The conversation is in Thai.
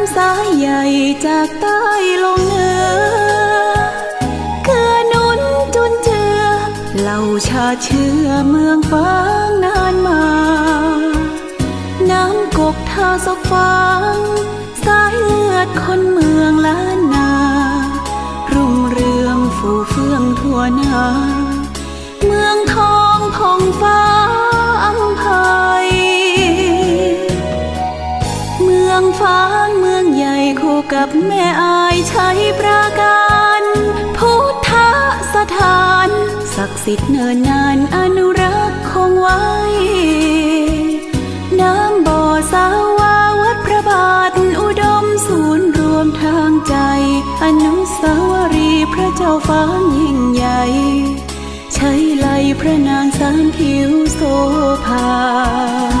ำสายใหญ่จากใต้ลงเหนือเกือนุนจุนเจือเหล่าชาเชื่อเมืองฟ้างนานมา น้ำกกท่าสกฟางสายเลือดคนเมืองล้านนา รุ่งเรืองฟูเฟื่องทั่วนา เมืองทองพองฟ้าอัมพายเมืองฟ้าเมือง กับแม่อายชัยปราการพุทธสถาน ศักดิ์สิทธิ์เนินนานอนุรักษ์คงไว้ น้ำบ่อสาวาวัดพระบาท อุดมศูนย์รวมทางใจ อนุสาวรีย์พระเจ้าฟ้ายิ่งใหญ่ใช้ไหลพระนางสามผิวโซภา